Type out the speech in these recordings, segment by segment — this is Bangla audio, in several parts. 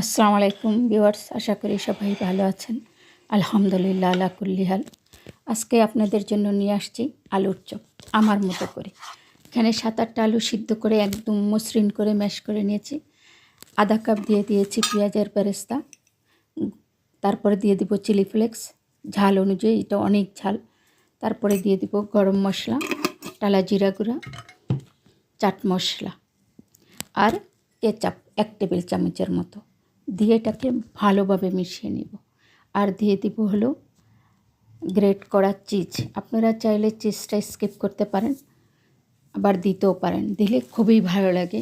আসসালামু আলাইকুম ভিউয়ার্স, আশা করি সবাই ভালো আছেন। আলহামদুলিল্লাহ, আলা কুল্লি হাল। আজকে আপনাদের জন্য নিয়ে আসছি আলুর চপ, আমার মতো করে। এখানে সাত আটটা আলু সিদ্ধ করে একদম মসৃণ করে ম্যাশ করে নিয়েছি। আধা কাপ দিয়ে দিয়েছি পেঁয়াজের বেরেস্তা তারপরে দিয়ে দিব চিলি ফ্লেক্স। ঝাল অনুযায়ী, এটা অনেক ঝাল। তারপরে দিয়ে দিব গরম মশলা টালা জিরা গুঁড়া, চাট মশলা আর কেচাপ, এক টেবিল চামচের মতো। দিয়ে এটাকে ভালোভাবে মিশিয়ে নিব। আর দিয়ে দিব হলো গ্রেট করা চিজ। আপনারা চাইলে চিজটা স্কিপ করতে পারেন, আবার দিতেও পারেন। দিলে খুবই ভালো লাগে।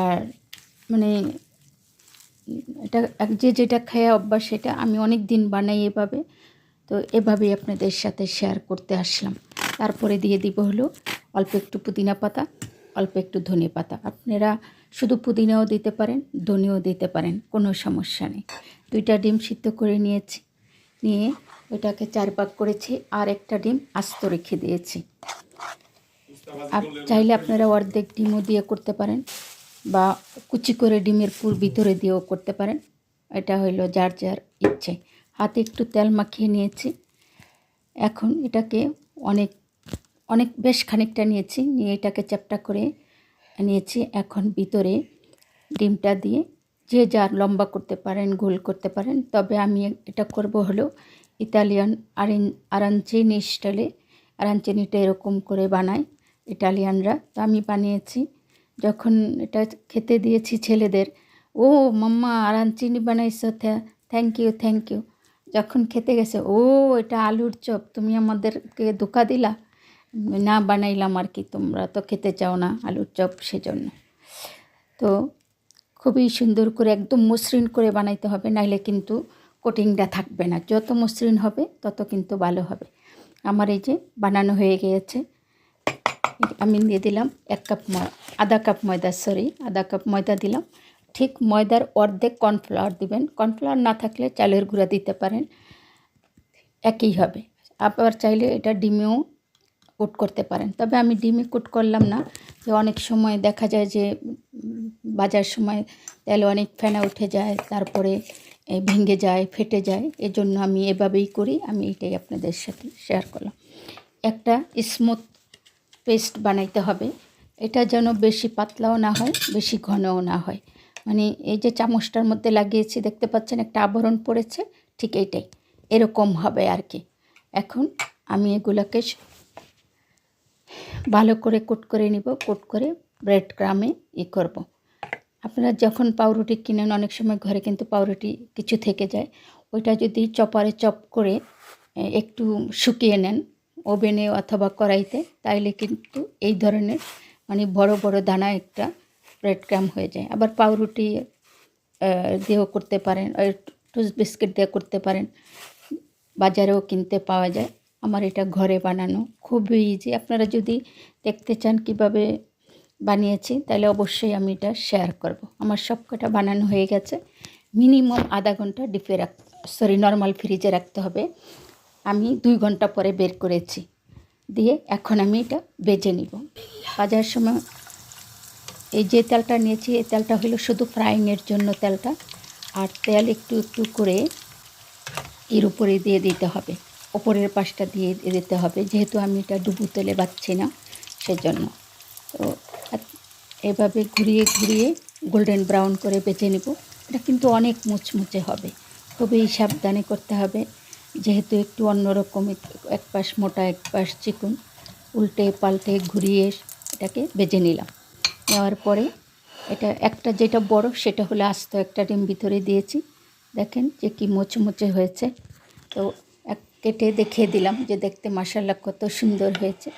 আর মানে এটা এক যে যেটা খায় অভ্যাস, সেটা আমি অনেক দিন বানাই এভাবে। তো এভাবেই আপনাদের সাথে শেয়ার করতে আসলাম। তারপরে দিয়ে দিব হলো অল্প একটু পুদিনা পাতা, অল্প একটু ধনে পাতা। আপনারা শুধু পুদিনাও দিতে পারেন, ধনেও দিতে পারেন, কোনো সমস্যা নেই। দুইটা ডিম সিদ্ধ করে নিয়েছি, নিয়ে ওইটাকে চার ভাগ করেছি, আর একটা ডিম আস্ত রেখে দিয়েছি। চাইলে আপনারা অর্ধেক ডিমও দিয়ে করতে পারেন, বা কুচি করে ডিমের পুর ভিতরে দিয়েও করতে পারেন। এটা হইল যার যার ইচ্ছে। হাতে একটু তেল মাখিয়ে নিয়েছি। এখন এটাকে অনেক অনেক বেশ খানিকটা নিয়েছি, নিয়ে এটাকে চ্যাপটা করে নিয়েছি। এখন ভিতরে ডিমটা দিয়ে যে যার লম্বা করতে পারেন, গোল করতে পারেন, তবে আমি এটা করব হলো ইতালিয়ান আরেন, আরাঞ্চিনি স্টাইলে। আরাঞ্চিনিটা এরকম করে বানায় ইটালিয়ানরা তো আমি বানিয়েছি। যখন এটা খেতে দিয়েছি ছেলেদের, ও মাম্মা, আরাঞ্চিনি বানাইছো থ্যাংক ইউ থ্যাংক ইউ। যখন খেতে গেছে, ও, এটা আলুর চপ, তুমি আমাদেরকে ধোকা দিলা? না বানাইলাম আর কি, তোমরা তো খেতে চাও না আলুর চপ সেজন্য। তো খুবই সুন্দর করে একদম মসৃণ করে বানাইতে হবে নাহলে কিন্তু কোটিংটা থাকবে না। যত মসৃণ হবে, তত কিন্তু ভালো হবে। আমার এই যে বানানো হয়ে গিয়েছে, আমি দিয়ে দিলাম এক কাপ আধা কাপ ময়দা সরি আধা কাপ ময়দা দিলাম। ঠিক ময়দার অর্ধেক কর্নফ্লাওয়ার দিবেন। কর্নফ্লাওয়ার না থাকলে চালের গুঁড়া দিতে পারেন, একই হবে। আবার চাইলে এটা ডিমেও কুট করতে পারেন। তবে আমি ডিমে কুট করলাম না। যে অনেক সময় দেখা যায় যে, বাজার সময় তেল অনেক ফেনা উঠে যায়, তারপরে ভেঙে যায়, ফেটে যায়। এজন্য আমি এভাবেই করি। আমি এটাই আপনাদের সাথে শেয়ার করলাম। একটা স্মুথ পেস্ট বানাইতে হবে। এটা যেন বেশি পাতলাও না হয়, বেশি ঘনও না হয়। মানে এই যে চামচটার মধ্যে লাগিয়েছি, দেখতে পাচ্ছেন একটা আবরণ পড়েছে, ঠিক এইটাই। এরকম হবে আর কি। এখন আমি এগুলোকে ভালো করে কোট করে নিব, কোট করে ব্রেড ক্রামে ই করব। আপনারা যখন পাউরুটি কিনেন, অনেক সময় ঘরে কিন্তু পাউরুটি কিছু থেকে যায়। ওইটা যদি চপারে চপ করে একটু শুকিয়ে নেন ওভেনে অথবা কড়াইতে, তাইলে কিন্তু এই ধরনের মানে বড় বড় দানা একটা ব্রেড ক্রাম হয়ে যায়। আবার পাউরুটি দিয়েও করতে পারেন টুস বিস্কিট দিয়ে করতে পারেন। বাজারেও কিনতে পাওয়া যায়। আমার এটা ঘরে বানানো। খুবই ইজি আপনারা যদি দেখতে চান কীভাবে বানিয়েছি, তাহলে অবশ্যই আমি এটা শেয়ার করব। আমার সব কটা বানানো হয়ে গেছে। মিনিমাম আধা ঘণ্টা ডিপে রাখ সরি নর্মাল ফ্রিজে রাখতে হবে। আমি দুই ঘণ্টা পরে বের করেছি। দিয়ে এখন আমি এটা বেজে নিব। বাজার সময় এই যে তেলটা নিয়েছি, এই তেলটা হলো শুধু ফ্রাইংয়ের জন্য তেলটা। আর তেল একটু একটু করে এর উপরে দিয়ে দিতে হবে। ওপরের পাশটা দিয়ে দিতে হবে, যেহেতু আমি এটা ডুবু তেলে বাচ্ছি না সেজন্য। তো এভাবে ঘুরিয়ে ঘুরিয়ে গোল্ডেন ব্রাউন করে বেছে নেব, এটা কিন্তু অনেক মুচমুচে হবে। খুবই সাবধানে করতে হবে, যেহেতু একটু অন্যরকম, এক পাশ মোটা, এক পাশ চিকুন। উল্টে পাল্টে ঘুরিয়ে এটাকে বেজে নিলাম। নেওয়ার পরে এটা একটা যেটা বড় সেটা হলো আস্ত একটা ডিম ভিতরে দিয়েছি। দেখেন যে কি মোচমুচে হয়েছে। তো কেটে দেখিয়ে দিলাম যে দেখতে মাসাল্লাহ কত সুন্দর হয়েছে।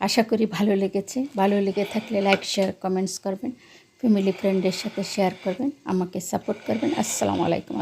আশা করি ভালো লেগেছে। ভালো লেগে থাকলে লাইক শেয়ার কমেন্টস করবেন। ফ্যামিলি ফ্রেন্ডের সাথে শেয়ার করবেন। আমাকে সাপোর্ট করবেন। আসসালামু আলাইকুম